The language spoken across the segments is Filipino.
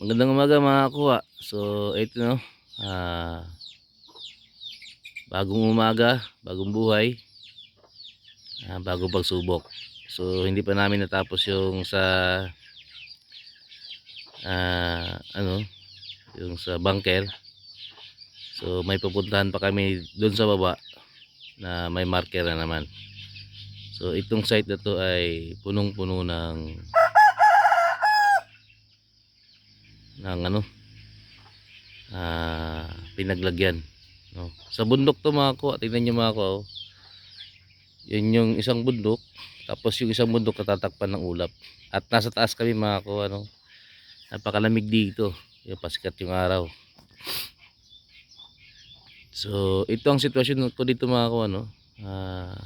Magandang umaga mga kuha. So, ito no. Ah, bagong umaga, bagong buhay. Ah, bagong pagsubok. So, hindi pa namin natapos yung sa ah, ano, yung sa bunker. So, may pupuntahan pa kami doon sa baba na may marker na naman. So, itong site na to ay punong-puno ng ng ano ah pinaglagyan no? Sa bundok to mga ko tingnan niyo mga ko oh. yun yung isang bundok tapos yung isang bundok natatakpan ng ulap. At nasa taas kami mga ko ano napakalamig dito. Yung pasikat yung araw. So ito ang sitwasyon ko dito mga ko ano ah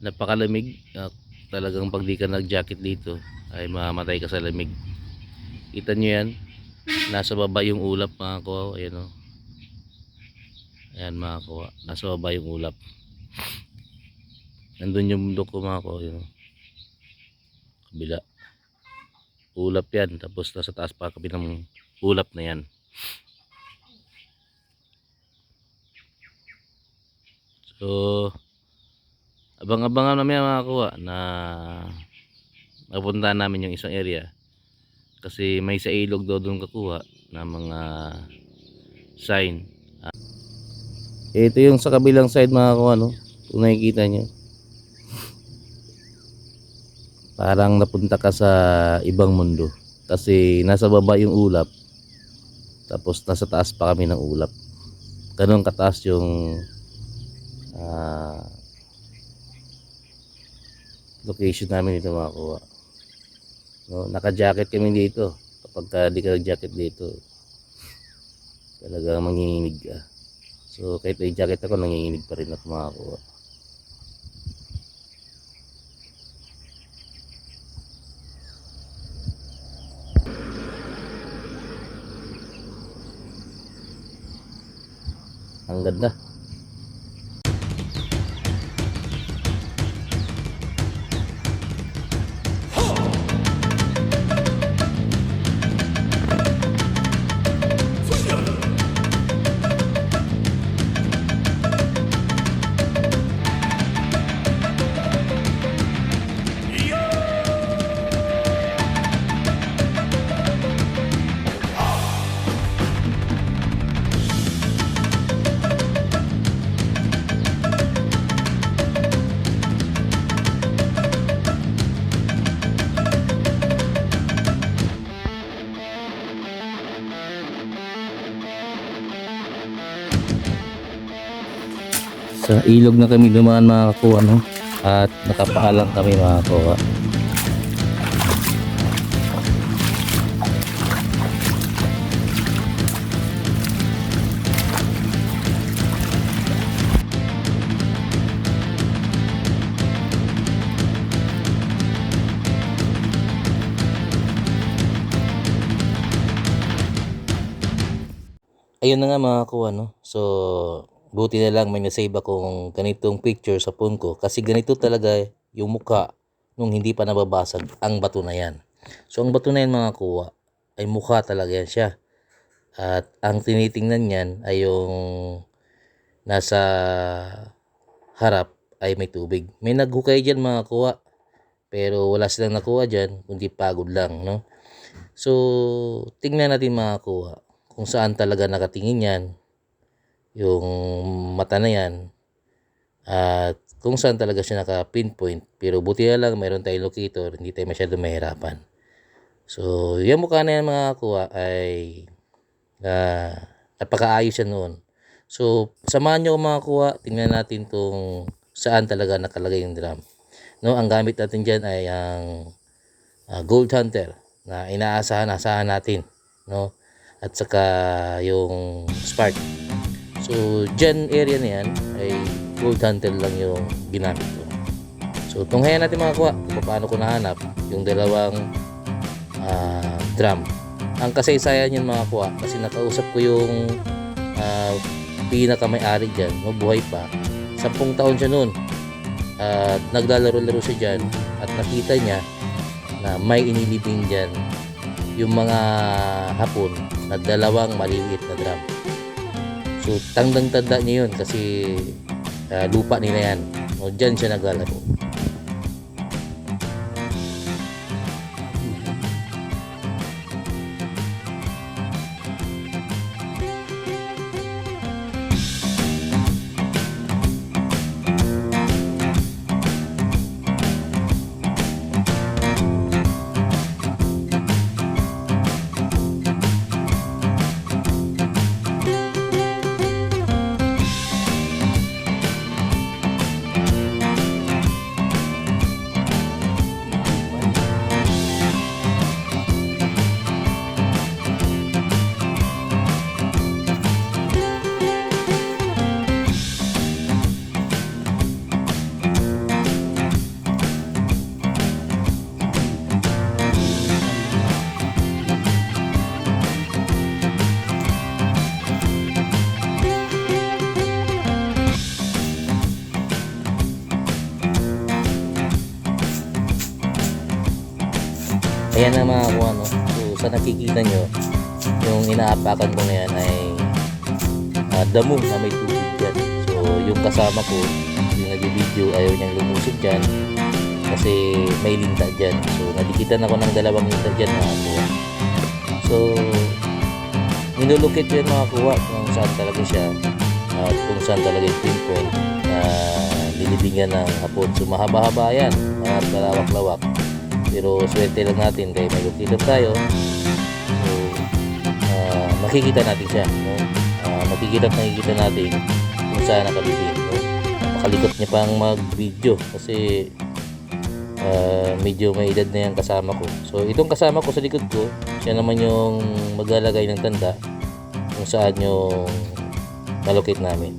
napakalamig Ah, talagang pag di ka nag jacket dito ay mamamatay ka sa lamig Kita nyo yan. Nasa baba yung ulap mga ko. Ayan o. Ayan mga ko. Nasa baba yung ulap. Nandun yung bundok ko mga ko. Ayan o. Kabila. Ulap yan. Tapos nasa taas pa kabi ng ulap na yan. So, abang-abangan namin mga kuha na mapuntahan namin yung isang area kasi may sa ilog daw doon kakuha na mga sign. Ah. ito yung sa kabilang side mga kuha no? Kung nakikita nyo parang napunta ka sa ibang mundo. Kasi nasa baba yung ulap. Tapos nasa taas pa kami ng ulap. Ganun kataas yung ah, location namin dito mga kuha No, naka-jacket kami dito. Kapag ka di ka nag-jacket dito, talaga manginginig ka. So, kahit may jacket ako, nanginginig pa rin ako makakuha. Ang ganda. Sa ilog na kami dumaan mga kakuha, no? At nakapaalang kami mga kakuha. Ayun na nga mga kuha, no? So, buti na lang may nasave akong ganitong picture sa phone ko kasi ganito talaga yung mukha nung hindi pa nababasag ang bato na yan. So, ang bato na yan mga kuha ay mukha talaga yan siya. At ang tinitingnan niyan ay yung nasa harap ay may tubig. May naghukay dyan mga kuha. Pero wala silang nakuha dyan, kundi pagod lang, no? So, tingnan natin mga kuha kung saan talaga nakatingin yan, yung mata na yan, at kung saan talaga siya naka-pinpoint. Pero buti na lang, mayroon tayong locator, hindi tayo masyado mahirapan. So, yung mukha na yan mga kuha ay uh, napakaayos yan noon. So, samahan nyo mga kuha, tingnan natin kung saan talaga nakalagay yung drum. No, ang gamit natin dyan ay ang ah, Gold Hunter na inaasahan-asahan natin. No? at saka yung spark. So, dyan area na yan ay gold hunter lang yung ginamit ko. So, tunghayan natin mga kuha kung paano ko nahanap yung dalawang ah, drum. Ang kasaysayan yun mga kuha kasi nakausap ko yung uh, pinaka-may-ari dyan, no, buhay pa. Sampung taon siya noon. At naglalaro-laro siya dyan at nakita niya na may inilibing dyan yung mga hapon na dalawang maliliit na drum. So, tandang-tanda niya yun kasi ah, lupa nila yan. O, dyan siya naglalaro. Ayan na mga kuha, no? So, sa nakikita nyo, yung inaapakan ko na ay ah, damo na may tubig dyan. So, yung kasama ko, yung nag-video, ayaw niyang lumusog dyan kasi may linta dyan. So, nadikitan ako ng dalawang linta dyan mga kuha. So, minulukit yun mga kuha kung saan talaga siya at kung saan talaga yung pinpoint na lilibingan ng hapon. So, mahaba-haba yan at malawak-lawak pero swerte lang natin dahil may locator tayo so ah, makikita natin siya no? Ah, makikita at nakikita natin kung saan nakalibing no? napakalikot niya pang mag video kasi ah, medyo may edad na yan kasama ko so itong kasama ko sa likod ko siya naman yung maglalagay ng tanda kung saan yung nalocate namin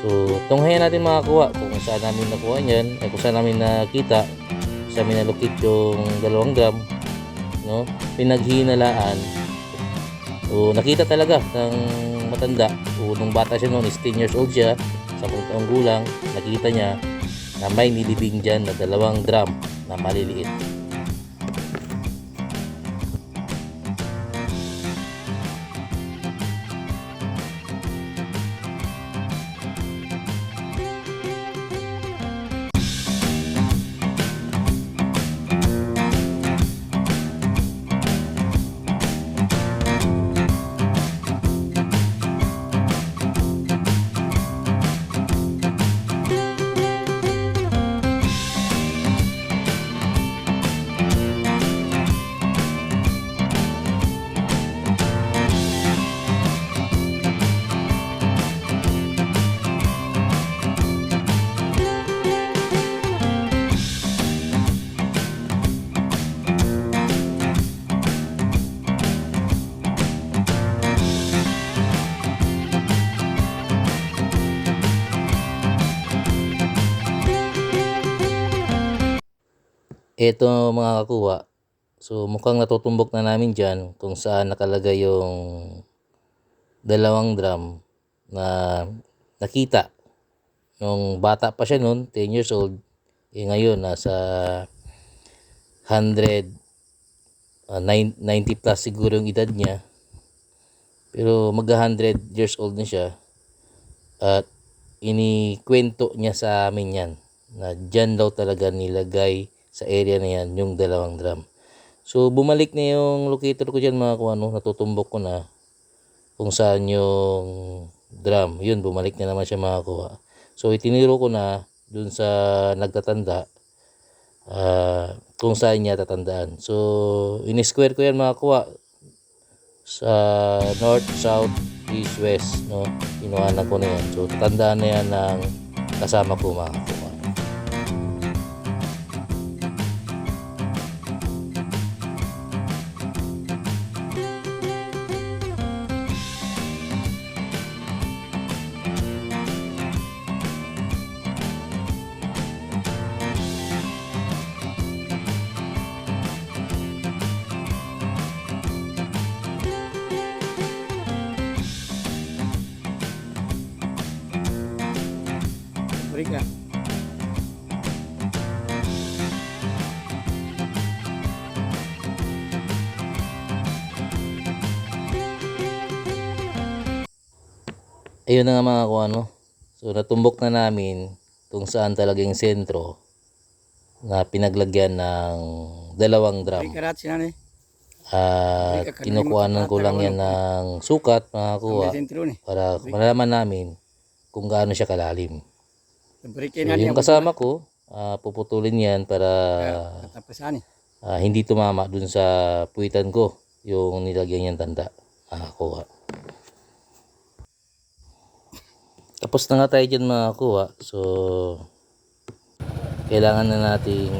so tunghayan natin makakuha kung saan namin nakuha yan ay kung saan namin nakita sa minalukit yung dalawang gram no? Pinaghinalaan o nakita talaga ng matanda. O nung bata siya noon is 10 years old siya sa taong gulang nakita niya na may nilibing dyan na dalawang drum na maliliit Ito mga kakuha. So mukhang natutumbok na namin dyan kung saan nakalagay yung dalawang drum na nakita. Nung bata pa siya noon, 10 years old, eh ngayon nasa 100, ah, nine- 90 plus siguro yung edad niya. Pero mag 100 years old na siya. At inikwento niya sa amin yan na dyan daw talaga nilagay sa area na yan yung dalawang drum. So bumalik na yung locator ko dyan mga kung ano, natutumbok ko na kung saan yung drum. Yun, bumalik na naman siya makakuha. So itiniro ko na dun sa nagtatanda ah, kung saan niya tatandaan. So in-square ko yan makakuha sa north, south, east, west. No? Inuhanan ko na yan. So tatandaan na yan ng kasama ko makakuha. Break ayun na nga mga kuha no. So natumbok na namin kung saan talaga yung sentro na pinaglagyan ng dalawang drum. At kinukuhanan ko lang yan ng sukat mga kuha May sentro ni. para malaman namin kung gaano siya kalalim. So, yung kasama ko, ah, puputulin yan para ah, hindi tumama dun sa puwitan ko yung nilagyan niyang tanda. Ah, kuha. Tapos na nga tayo dyan mga kuha. So, kailangan na nating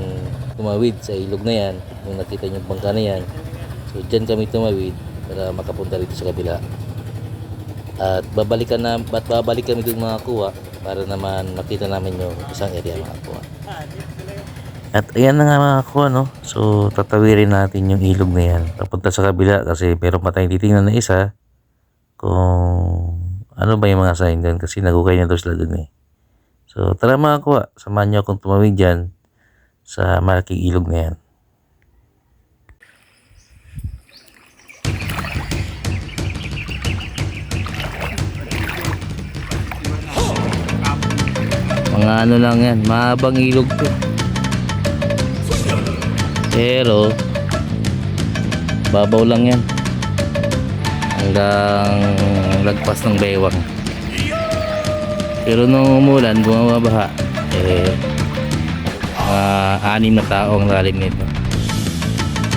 tumawid sa ilog na yan. Yung nakita niyo bangka na yan. So, dyan kami tumawid para makapunta rito sa kabila. At babalikan na, at babalik kami dun mga kuha para naman makita namin yung isang area mga kuha. At ayan na nga mga kuha no. So tatawirin natin yung ilog na yan. Papunta sa kabila kasi meron pa tayong titingnan na isa kung ano ba yung mga sign doon kasi nagukay na daw sila doon eh. So tara mga kuha, samahan niyo akong tumawid dyan sa malaking ilog na yan. Mga ano lang yan, mahabang ilog to. Pero babaw lang yan. Hanggang lagpas ng bewang. Pero nung umulan, bumabaha. Eh, mga anim na tao ang lalim nito.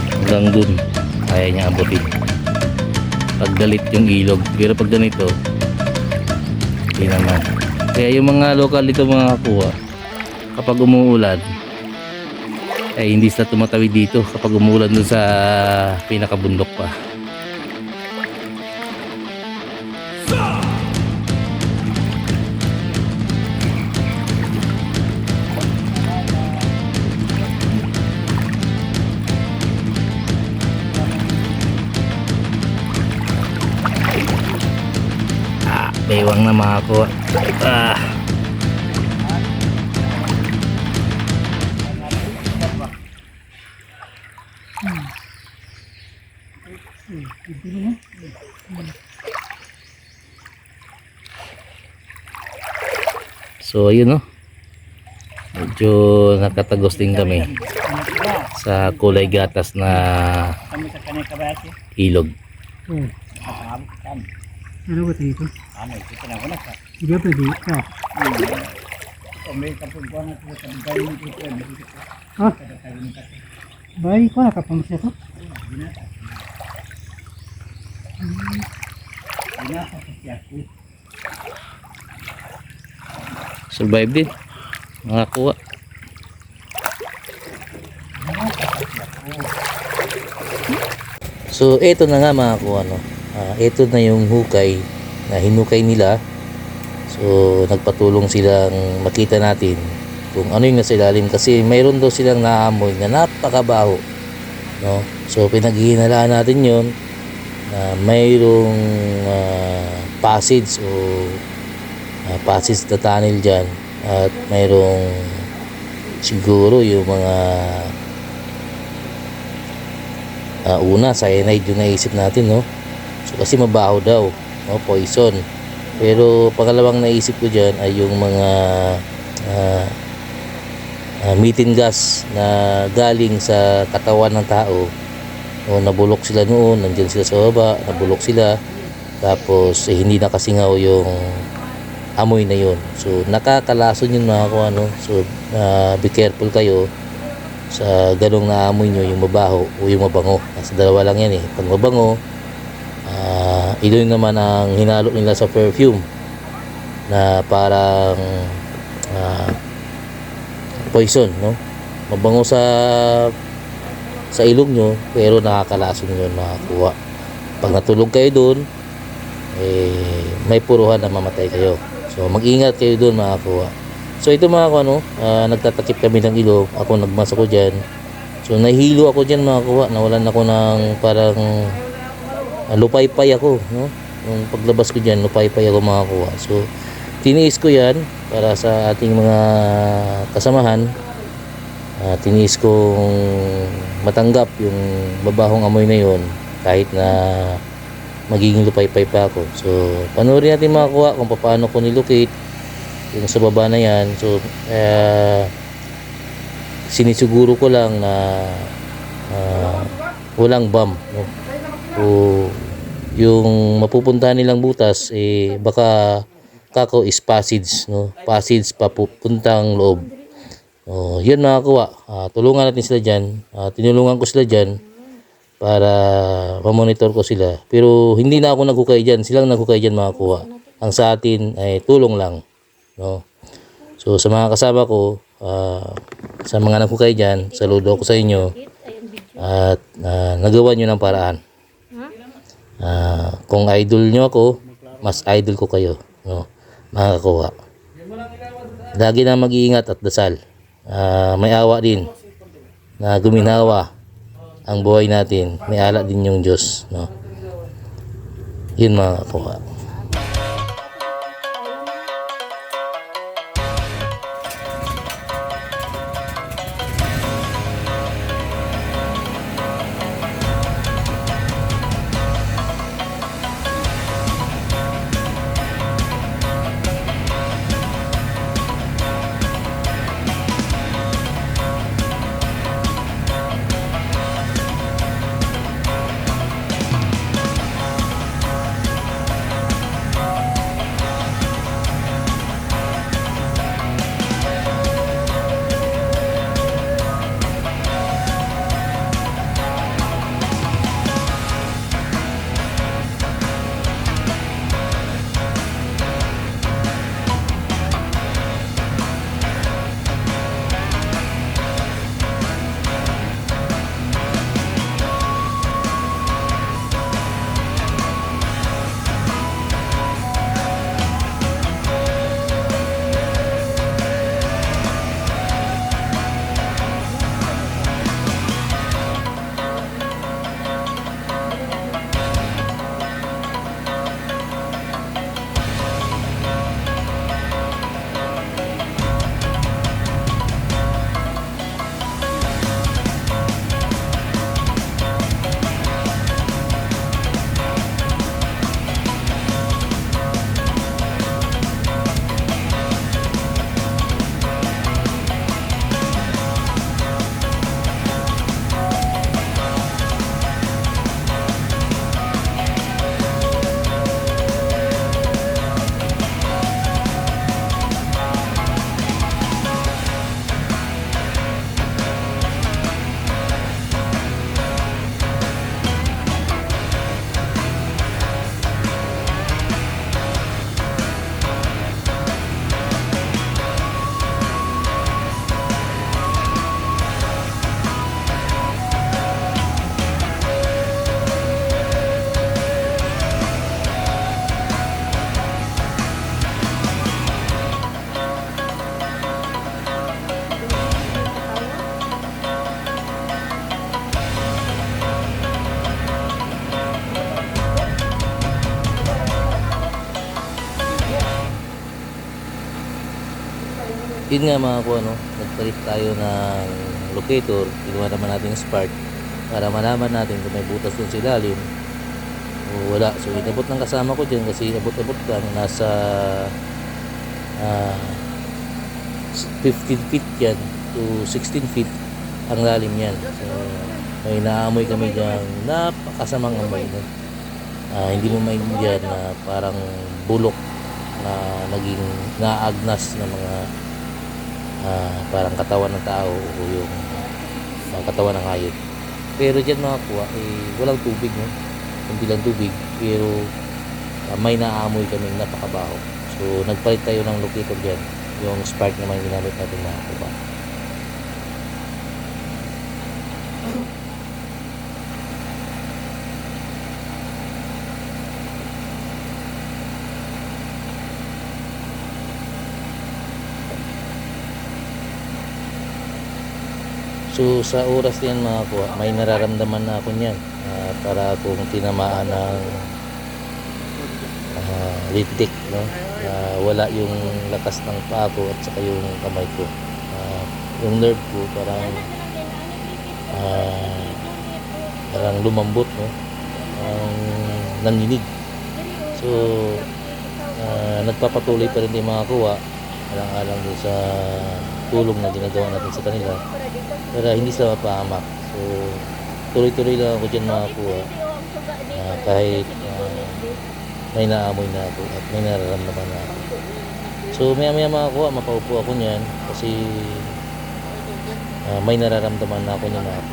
Hanggang dun, kaya niya abutin. Pagdalit yung ilog. Pero pag ganito, hindi naman. Kaya yung mga lokal dito mga kuha, kapag umuulan, ay hindi sila tumatawid dito kapag umuulan dun sa pinakabundok pa. Bewang na mga kuha. Ah. So ayun no. Medyo nakatagos din kami sa kulay gatas na ilog. Ano ba dito? Ano ito na wala ka. Hindi pa dito. Kami kapag buwan na sa bagay ni ito na dito. Ha? Bay ko nakapamas ito. Binasa sa siyako. Survive din. Mga kuha. So, eto na nga mga kuha, no. Ah, eto na yung hukay na hinukay nila. So, nagpatulong silang makita natin kung ano yung nasa ilalim kasi mayroon daw silang naamoy na napakabaho. No? So, pinaghihinalaan natin yon na mayroong ah, passage o uh, passage na tunnel dyan at mayroong siguro yung mga uh, una cyanide yung naisip natin no so kasi mabaho daw no? poison pero pangalawang naisip ko dyan ay yung mga uh, uh, methane gas na galing sa katawan ng tao o nabulok sila noon nandyan sila sa baba nabulok sila tapos eh, hindi nakasingaw yung amoy na yun. So nakakalason yun mga kung ano. So uh, be careful kayo sa ganong na amoy nyo yung mabaho o yung mabango. Kasi dalawa lang yan eh. Pag mabango, uh, yun naman ang hinalo nila sa perfume na parang ah, poison, no? Mabango sa sa ilong nyo, pero nakakalason yun makakuha. Pag natulog kayo doon, eh, may puruhan na mamatay kayo. So mag-ingat kayo doon mga kuha. So ito mga kuha, no, ah, nagtatakip kami ng ilog. Ako nagmas ako dyan. So nahilo ako dyan mga kuha. Nawalan ako ng parang lupay-pay ako. No? Nung paglabas ko dyan, lupay-pay ako mga kuha. So tiniis ko yan para sa ating mga kasamahan. Ah, tiniis kong matanggap yung babahong amoy na yon kahit na magiging lupay-pay pa ako. So, panoorin natin mga kuha kung paano ko nilocate yung sa baba na yan. So, eh, sinisiguro ko lang na ah, walang bomb. No? O, yung mapupuntahan nilang butas, eh, baka kako is passage, no? Passage papupuntang loob. Oh, yun mga kuha. Ah, tulungan natin sila dyan. Ah, tinulungan ko sila dyan para mamonitor ko sila. Pero hindi na ako naghukay dyan. Silang naghukay dyan mga kuha. Ang sa atin ay tulong lang. No? So sa mga kasama ko, ah, sa mga naghukay dyan, saludo ako sa inyo. At ah, nagawa nyo ng paraan. Ah, kung idol nyo ako, mas idol ko kayo. No? Mga kakuha. Lagi na mag-iingat at dasal. Ah, may awa din na guminawa ang buhay natin. May ala din yung Diyos. No? Yun mga kakuha. Yun nga mga ko, ano, nagpalit tayo ng locator, ginawa naman natin yung spark para malaman natin kung may butas dun sa ilalim o wala. So inabot ng kasama ko dyan kasi abot-abot lang nasa ah, 15 feet yan to 16 feet ang lalim yan. So may naamoy kami dyan napakasamang amoy. No? Ah, hindi mo maintindihan na parang bulok na naging naagnas ng mga ah, parang katawan ng tao o yung ah, katawan ng hayop. Pero dyan mga kuha, eh, walang tubig, no? Hindi lang tubig, pero ah, may naamoy kaming napakabaho. So, nagpalit tayo ng locator dyan. Yung spark naman yung ginamit natin mga kuha. So sa oras yan mga kuha, may nararamdaman na ako niyan ah, para akong tinamaan ng uh, lintik, no? Ah, wala yung lakas ng paa ko at saka yung kamay ko. Ah, yung nerve ko parang ah, parang lumambot, no? Parang nanginig. So, ah, nagpapatuloy pa rin yung mga kuha alang-alang sa tulong na ginagawa natin sa kanila para hindi sila mapahamak. So, tuloy-tuloy lang ako dyan mga kuha Ah, kahit ah, may naamoy na ako at may nararamdaman na ako. So, maya-maya mga kuha, mapaupo ako niyan kasi ah, may nararamdaman na ako niyan mga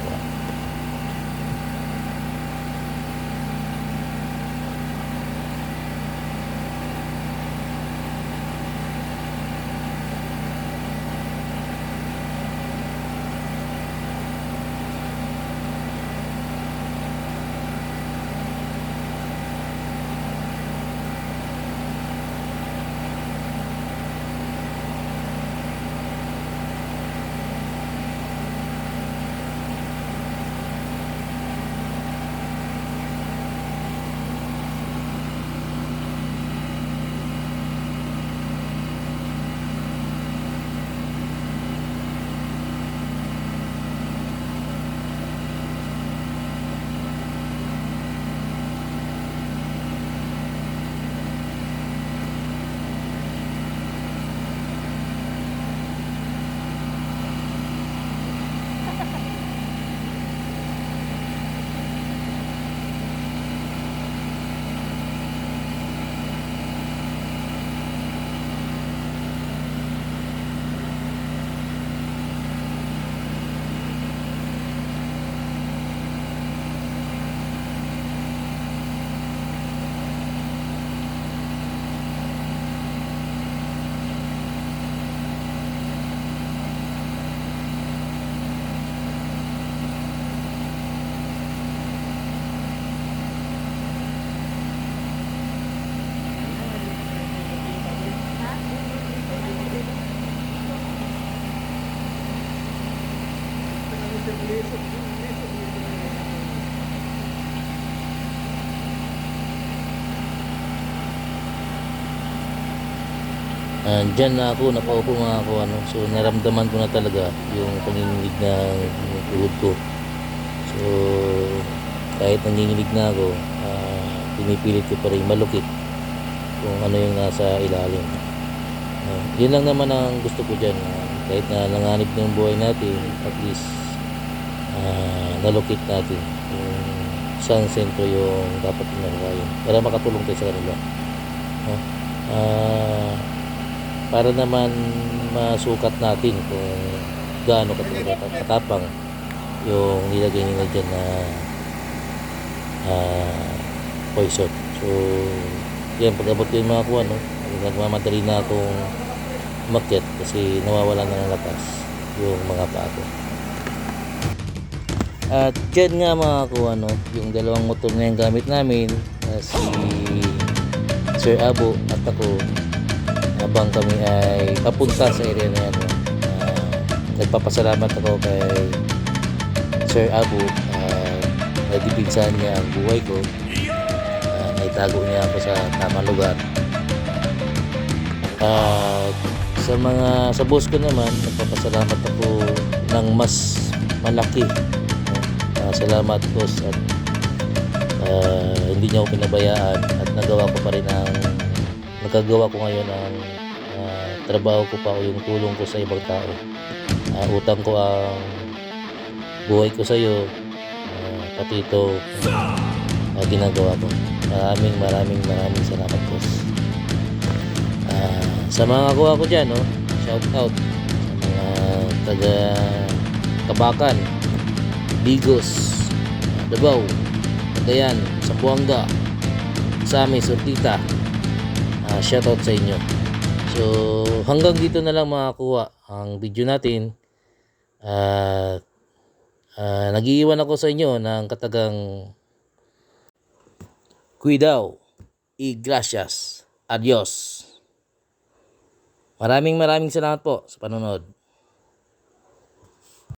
Ah, dyan na ako, napaupo mga ako, ano, so naramdaman ko na talaga yung panginginig ng tuhod ko. So, kahit nanginginig na ako, ah, pinipilit ko pa rin malukit kung ano yung nasa ilalim. Ah, yun lang naman ang gusto ko dyan. ah, kahit na nanganib ng buhay natin, at least ah, nalukit natin kung saan sentro yung dapat pinakain para makatulong tayo sa kanila. No? Ah, para naman masukat natin kung gaano katapang yung nilagay nila dyan na ah, poison. So, yan, pag abot ko yung mga kuha, no? Nagmamadali na akong umakyat kasi nawawala na ng lakas yung mga paa ko. At dyan nga mga kuha, no? Yung dalawang motor na yung gamit namin, na si Sir Abo at ako, habang kami ay papunta sa area na yan. Ah, nagpapasalamat ako kay Sir Abu uh, nagdipinsan niya ang buhay ko. Uh, naitago niya ako sa tamang lugar. At sa mga sa boss ko naman nagpapasalamat ako ng mas malaki. Uh, salamat boss at uh, hindi niya ako pinabayaan at nagawa ko pa rin ang nagagawa ko ngayon ang ah, trabaho ko pa o yung tulong ko sa ibang tao. Ah, utang ko ang buhay ko sa iyo, ah, pati ito ah, ginagawa ko. Maraming maraming maraming salamat po. Ah, sa mga kuha ko dyan, no? shout out sa mga taga Kabakan, Bigos, Davao, Cagayan, Zamboanga, Sami, Surtita, uh, shoutout sa inyo. So, hanggang dito na lang mga kuha ang video natin. At uh, nag-iiwan ako sa inyo ng katagang Cuidao y gracias. Adios. Maraming maraming salamat po sa panonood.